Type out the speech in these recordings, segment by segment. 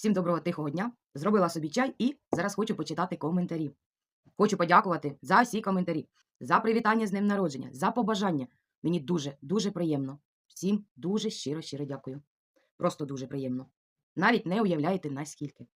Всім доброго тихого дня. Зробила собі чай і зараз хочу почитати коментарі. Хочу подякувати за всі коментарі, за привітання з днем народження, за побажання. Мені дуже, дуже приємно. Всім дуже щиро, щиро дякую. Просто дуже приємно. Навіть не уявляєте наскільки.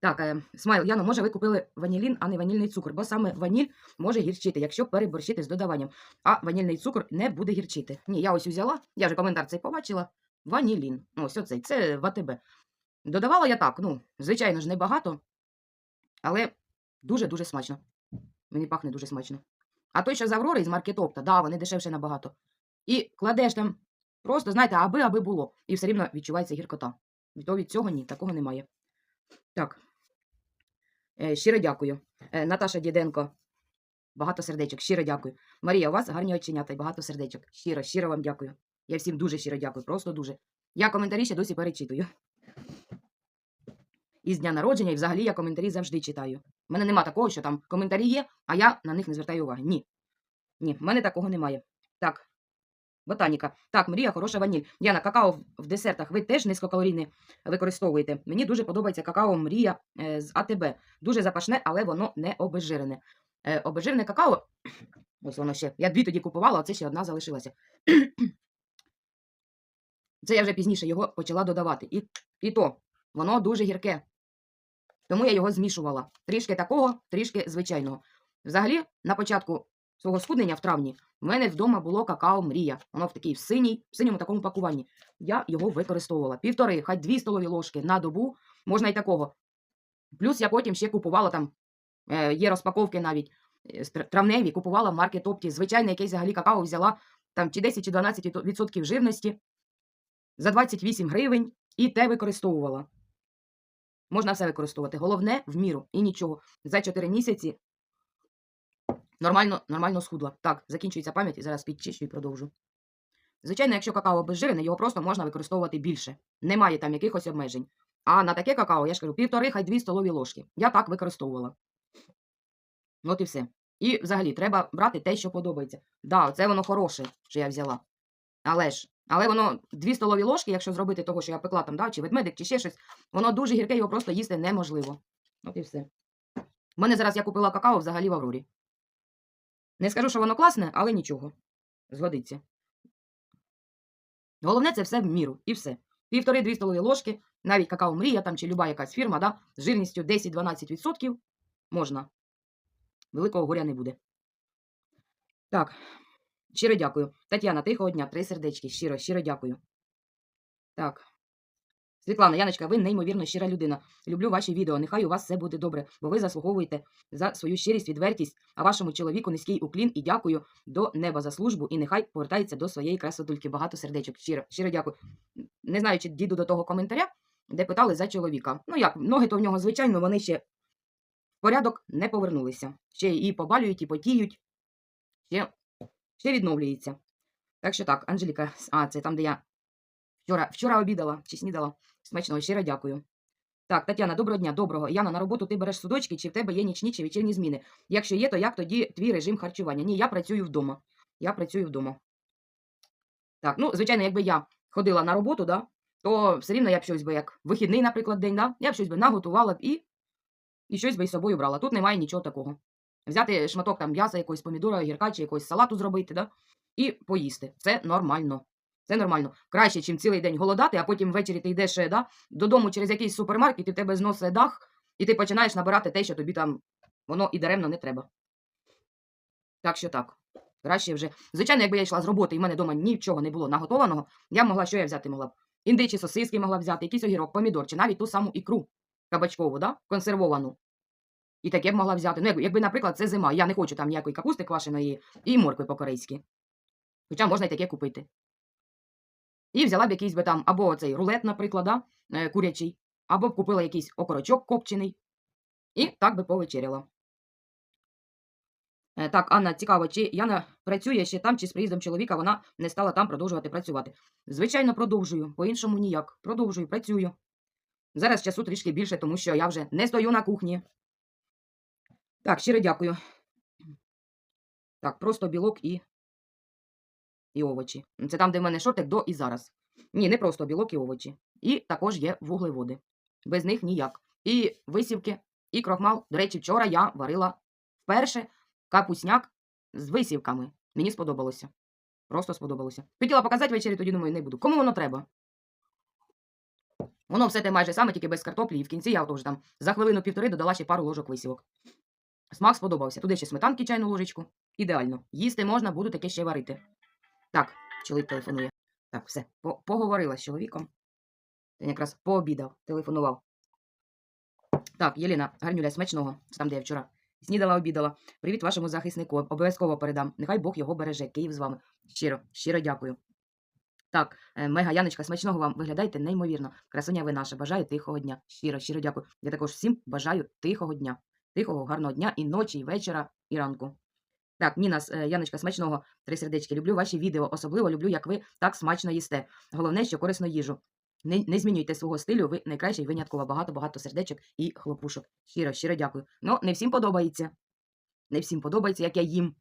Так, е, Смайл, Яно, може, ви купили ванілін, а не ванільний цукор, бо саме ваніль може гірчити, якщо переборщити з додаванням. А ванільний цукор не буде гірчити. Ні, я ось взяла, я вже коментар цей побачила. Ванілін. Ось оцей, це в АТБ. Додавала я так, ну, звичайно ж, небагато, але дуже-дуже смачно. Мені пахне дуже смачно. А той, що з Аврори, з маркетопта, да, вони дешевше набагато. І кладеш там просто, знаєте, аби аби було. І все рівно відчувається гіркота. То від цього ні, такого немає. Так. Е, щиро дякую. Е, Наташа Діденко. Багато сердечок, щиро дякую. Марія, у вас гарні оченята і багато сердечок. Щиро, щиро вам дякую. Я всім дуже щиро дякую, просто дуже. Я коментарі ще досі перечитую. І з дня народження, і взагалі я коментарі завжди читаю. У мене нема такого, що там коментарі є, а я на них не звертаю уваги. Ні. Ні, в мене такого немає. Так. Ботаніка. Так, мрія, хороша ваніль. Яна, какао в- в десертах ви теж низькокалорійне використовуєте. Мені дуже подобається какао мрія е, з АТБ. Дуже запашне, але воно не обезжирене. Е, обезжирене какао. Ось воно ще. Я дві тоді купувала, а це ще одна залишилася. Це я вже пізніше його почала додавати. І, і то, воно дуже гірке. Тому я його змішувала. Трішки такого, трішки звичайного. Взагалі, на початку свого схуднення в травні в мене вдома було какао мрія. Воно в такій в синій, в синьому такому пакуванні. Я його використовувала. Півтори, хай дві столові ложки на добу, можна і такого. Плюс я потім ще купувала там, е, є розпаковки навіть е, травневі, купувала в маркет опті. Якесь взагалі какао взяла там чи 10 чи 12 відсо- відсотків жирності за 28 гривень і те використовувала. Можна все використовувати. Головне в міру і нічого. За 4 місяці нормально, нормально схудла. Так, закінчується пам'ять і зараз підчищу і продовжу. Звичайно, якщо какао обезжирене, його просто можна використовувати більше. Немає там якихось обмежень. А на таке какао, я ж кажу, півтори, хай дві столові ложки. Я так використовувала. От і все. І взагалі треба брати те, що подобається. Да, це воно хороше, що я взяла. Але ж, але воно дві столові ложки, якщо зробити того, що я пекла там, да, чи ведмедик, чи ще щось, воно дуже гірке, його просто їсти неможливо. От і все. У мене зараз я купила какао взагалі в Аврорі. Не скажу, що воно класне, але нічого. Згодиться. Головне це все в міру. І все. Півтори-дві столові ложки, навіть какао мрія там чи люба якась фірма, да, з жирністю 10-12% можна. Великого горя не буде. Так. Щиро дякую. Тетяна, тихого дня, три сердечки. Щиро, щиро дякую. Так. Світлана, Яночка, ви неймовірно щира людина. Люблю ваші відео. Нехай у вас все буде добре, бо ви заслуговуєте за свою щирість, відвертість, а вашому чоловіку низький уклін і дякую до неба за службу. І нехай повертається до своєї красотульки. Багато сердечок. Щиро, щиро дякую. Не знаю, чи діду до того коментаря, де питали за чоловіка. Ну як, ноги то в нього, звичайно, вони ще в порядок не повернулися. Ще і побалюють, і потіють. Ще, ще відновлюється. Так що так, Анжеліка, а, це там, де я вчора, вчора обідала чи снідала. Смачного, щиро дякую. Так, Тетяна, доброго дня, доброго. Яна, на роботу ти береш судочки, чи в тебе є нічні чи вечірні зміни? Якщо є, то як тоді твій режим харчування? Ні, я працюю вдома. Я працюю вдома. Так, ну, звичайно, якби я ходила на роботу, да, то все рівно я б щось би, як вихідний, наприклад, день, да, я б щось би наготувала б і, і щось би із собою брала. Тут немає нічого такого. Взяти шматок там м'яса, якогось помідора, гірка чи якогось салату зробити, да, і поїсти. Це нормально. Це нормально. Краще, чим цілий день голодати, а потім ввечері ти йдеш е, да, додому через якийсь супермаркет, і в тебе зносить дах, і ти починаєш набирати те, що тобі там воно і даремно не треба. Так що так. Краще вже. Звичайно, якби я йшла з роботи і в мене вдома нічого не було наготованого, я могла, що я взяти могла б? Індичі сосиски могла взяти, якийсь огірок, помідор, чи навіть ту саму ікру кабачкову, да? консервовану. І таке б могла взяти. Ну, якби, наприклад, це зима, я не хочу там ніякої капусти квашеної і моркви по-корейськи. Хоча можна й таке купити. І взяла б якийсь би там або цей рулет, наприклад, да? е, курячий, або б купила якийсь окорочок копчений. І так би повечеряла. Е, Так, Анна, цікаво, чи Яна працює ще там, чи з приїздом чоловіка вона не стала там продовжувати працювати. Звичайно, продовжую, по-іншому ніяк. Продовжую, працюю. Зараз часу трішки більше, тому що я вже не стою на кухні. Так, щиро дякую. Так, просто білок і, і овочі. Це там, де в мене шортик до і зараз. Ні, не просто білок і овочі. І також є вуглеводи. Без них ніяк. І висівки, і крохмал. До речі, вчора я варила вперше капусняк з висівками. Мені сподобалося. Просто сподобалося. Хотіла показати ввечері, тоді думаю, не буду. Кому воно треба? Воно все те майже саме, тільки без картоплі, і в кінці я теж там за хвилину-півтори додала ще пару ложок висівок. Смак сподобався. Туди ще сметанки чайну ложечку. Ідеально. Їсти можна, буду таке ще варити. Так, чоловік телефонує. Так, все. По- Поговорила з чоловіком. Він якраз пообідав, телефонував. Так, Єліна, гарнюля, смачного. Там, де я вчора снідала, обідала. Привіт вашому захиснику. Обов'язково передам. Нехай Бог його береже. Київ з вами. Щиро, щиро дякую. Так, е, Мега Яночка, смачного вам. Виглядаєте неймовірно. Красуня ви наша. Бажаю тихого дня. Щиро, щиро дякую. Я також всім бажаю тихого дня. Тихого, гарного дня і ночі, і вечора, і ранку. Так, Ніна, е, Яночка, смачного. Три сердечки. Люблю ваші відео. Особливо люблю, як ви так смачно їсте. Головне, що корисно їжу. Не, не змінюйте свого стилю, ви найкращий винятково багато-багато сердечок і хлопушок. Щиро, щиро дякую. Ну, не всім подобається. Не всім подобається, як я їм.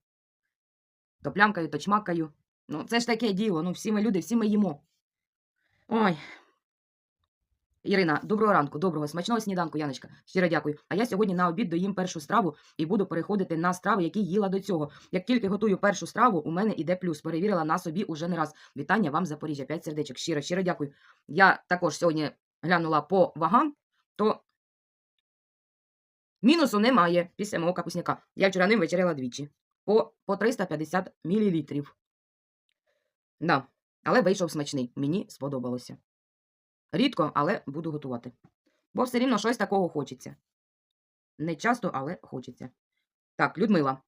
То плямкаю, то чмакаю. Ну, це ж таке діло. Ну, всі ми люди, всі ми їмо. Ой. Ірина, доброго ранку, доброго, смачного сніданку, Яночка. Щиро дякую. А я сьогодні на обід доїм першу страву і буду переходити на страви, які їла до цього. Як тільки готую першу страву, у мене іде плюс. Перевірила на собі уже не раз. Вітання вам, Запоріжжя. П'ять сердечок. Щиро, щиро дякую. Я також сьогодні глянула по вагам, то мінусу немає після мого капусняка. Я вчора ним вечеряла двічі. По, по 350 мл. Да. Але вийшов смачний. Мені сподобалося. Рідко, але буду готувати. Бо все рівно щось такого хочеться. Не часто, але хочеться. Так, Людмила.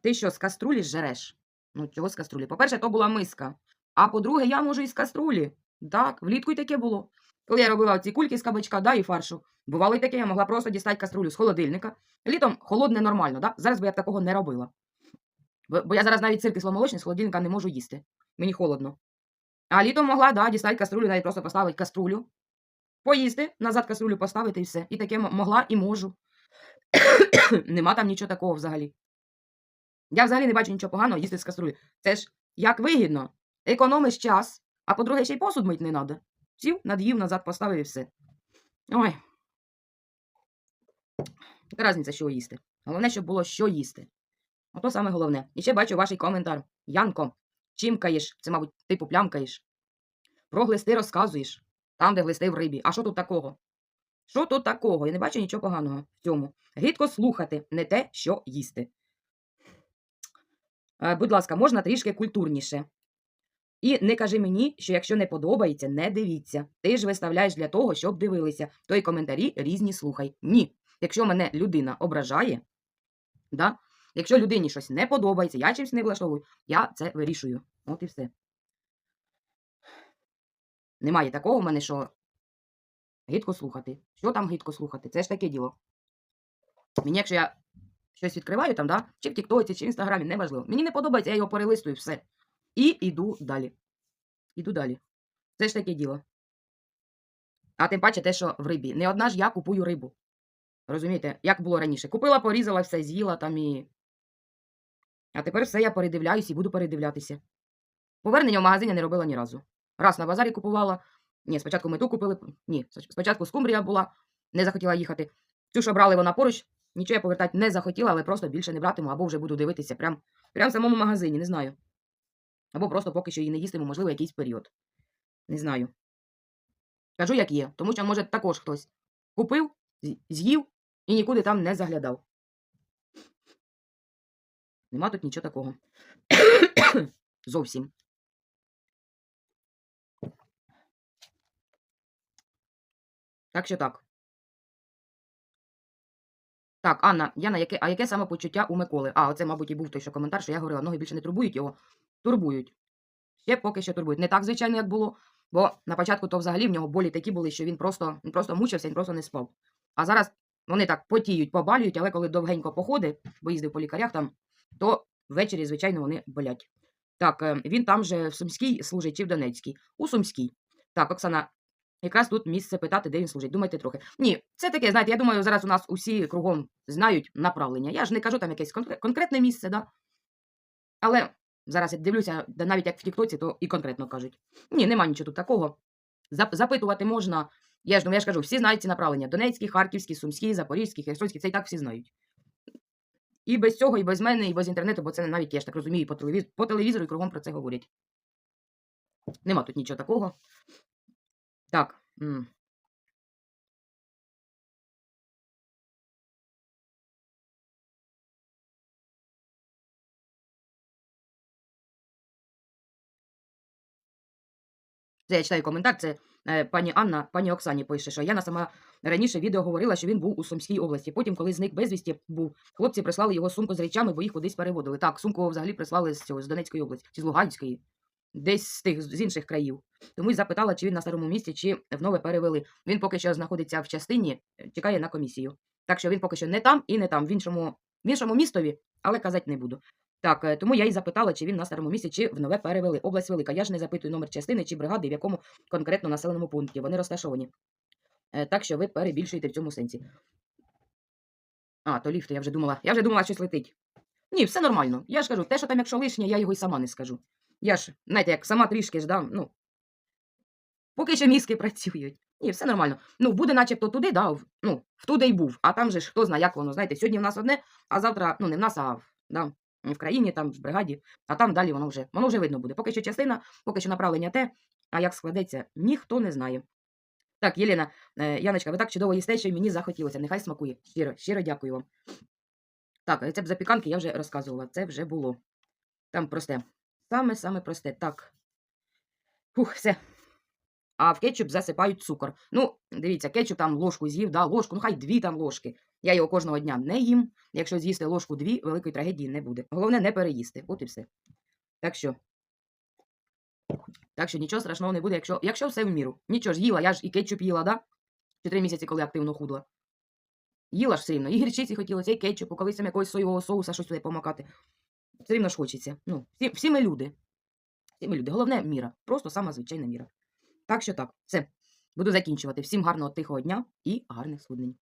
Ти що, з каструлі жереш? Ну, чого з каструлі? По-перше, то була миска. А по-друге, я можу і з каструлі. Так, влітку й таке було. Коли я робила ці кульки з кабачка, да, і фаршу. Бувало й таке, я могла просто дістати каструлю з холодильника. Літом холодне нормально, да? Зараз би я б такого не робила. Бо я зараз навіть сир кисломолочний з холодильника не можу їсти. Мені холодно. А літом могла, да, дістати каструлю, навіть просто поставити каструлю. Поїсти, назад каструлю поставити і все. І таке могла і можу. Нема там нічого такого взагалі. Я взагалі не бачу нічого поганого їсти з каструлі. Це ж як вигідно. Економиш час, а по-друге, ще й посуд мить не треба. Сів, над'їв, назад поставив і все. Ой. Яка різниця, що їсти. Головне, щоб було що їсти. Ото саме головне. І ще бачу ваш коментар. Янко, чимкаєш, це, мабуть, типу плямкаєш. Про глисти розказуєш. Там, де глисти в рибі. А що тут такого? Що тут такого? Я не бачу нічого поганого в цьому. Гідко слухати, не те, що їсти. Е, будь ласка, можна трішки культурніше. І не кажи мені, що якщо не подобається, не дивіться. Ти ж виставляєш для того, щоб дивилися. То й коментарі різні слухай. Ні. Якщо мене людина ображає, да? Якщо людині щось не подобається, я чимось не влаштовую, я це вирішую. От і все. Немає такого в мене, що гидко слухати. Що там гидко слухати? Це ж таке діло. Мені, якщо я щось відкриваю там, да? чи в Тіктоці, чи в Інстаграмі, неважливо. Мені не подобається, я його перелистую, все. І йду далі. Іду далі. Це ж таке діло. А тим паче те, що в рибі. Не одна ж я купую рибу. Розумієте, як було раніше. Купила, порізала, все з'їла там і. А тепер все я передивляюсь і буду передивлятися. Повернення в магазині не робила ні разу. Раз на базарі купувала. Ні, спочатку мету купили. Ні, спочатку скумбрія була, не захотіла їхати. Цю, що брали вона поруч, нічого я повертати не захотіла, але просто більше не братиму, або вже буду дивитися прям, прям в самому магазині, не знаю. Або просто поки що її не їстиму, можливо, якийсь період. Не знаю. Кажу, як є, тому що, може, також хтось купив, з'їв і нікуди там не заглядав. Нема тут нічого такого. Зовсім. Так що так. Так, Анна, Яна, яке, а яке самопочуття у Миколи? А, оце, мабуть, і був той, що коментар, що я говорила, ноги більше не турбують його. Турбують. Ще поки що турбують. Не так, звичайно, як було, бо на початку то взагалі в нього болі такі були, що він просто, він просто мучився, він просто не спав. А зараз вони так потіють, побалюють, але коли довгенько походить, бо їздив по лікарях там, то ввечері, звичайно, вони болять. Так, е, він там же в Сумській служить чи в Донецькій? У Сумській. Так, Оксана, якраз тут місце питати, де він служить. Думайте трохи. Ні, це таке, знаєте, я думаю, зараз у нас усі кругом знають направлення. Я ж не кажу там якесь конкретне місце, да? але Зараз я дивлюся, навіть як в Тіктоці, то і конкретно кажуть. Ні, нема нічого тут такого. Запитувати можна. Я ж, ну, я ж кажу, всі знають ці направлення: Донецькі, Харківські, Сумські, Запорізькі, Херсонські, це і так всі знають. І без цього, і без мене, і без інтернету, бо це навіть я ж так розумію, по, телевіз... по телевізору і кругом про це говорять. Нема тут нічого такого. Так. Це я читаю коментар. Це пані Анна, пані Оксані пише, що Яна сама раніше відео говорила, що він був у Сумській області. Потім, коли зник безвісті, був хлопці прислали його сумку з речами, бо їх кудись переводили. Так, сумку взагалі прислали з цього з Донецької області чи з Луганської, десь з тих з інших країв. Тому й запитала, чи він на старому місці, чи в нове перевели. Він поки що знаходиться в частині, е, чекає на комісію. Так що він поки що не там і не там, в іншому, в іншому містові, але казати не буду. Так, е, тому я і запитала, чи він на старому місці, чи в нове перевели. Область велика. Я ж не запитую номер частини чи бригади, в якому конкретно населеному пункті. Вони розташовані. Е, Так що ви перебільшуєте в цьому сенсі. А, то ліфти, я вже думала. Я вже думала, щось летить. Ні, все нормально. Я ж кажу, те, що там, якщо лишнє, я його й сама не скажу. Я ж, знаєте, як сама трішки ж дам, ну. Поки ще мізки працюють. Ні, все нормально. Ну, буде начебто туди, да, в- ну, в туди й був. А там же ж хто знає, як воно. Знаєте, сьогодні в нас одне, а завтра, ну, не в нас, а в, да, в країні, там, в бригаді, а там далі воно вже, воно вже видно буде. Поки що частина, поки що направлення те, а як складеться, ніхто не знає. Так, Єлена, е, Яночка, ви так чудово їсте, що мені захотілося. Нехай смакує. Щиро, щиро дякую вам. Так, рецепт запіканки я вже розказувала. Це вже було. Там просте. Саме-саме просте. Так. Фух, все. А в кетчуп засипають цукор. Ну, дивіться, кетчуп там ложку з'їв, да, ложку, ну хай дві там ложки. Я його кожного дня не їм. Якщо з'їсти ложку дві, великої трагедії не буде. Головне не переїсти. От і все. Так що. Так що нічого страшного не буде, якщо, якщо все в міру. Нічого ж їла, я ж і кетчуп їла, да? Чотири місяці, коли активно худла. Їла ж все рівно. І гірчиці хотілося, і кетчупу, колись там якогось соєвого соуса щось туди помакати. Все рівно ж хочеться. Ну, всі, всі ми люди. Всі ми люди. Головне міра. Просто сама звичайна міра. Так що так, все. Буду закінчувати. Всім гарного тихого дня і гарних схуднень.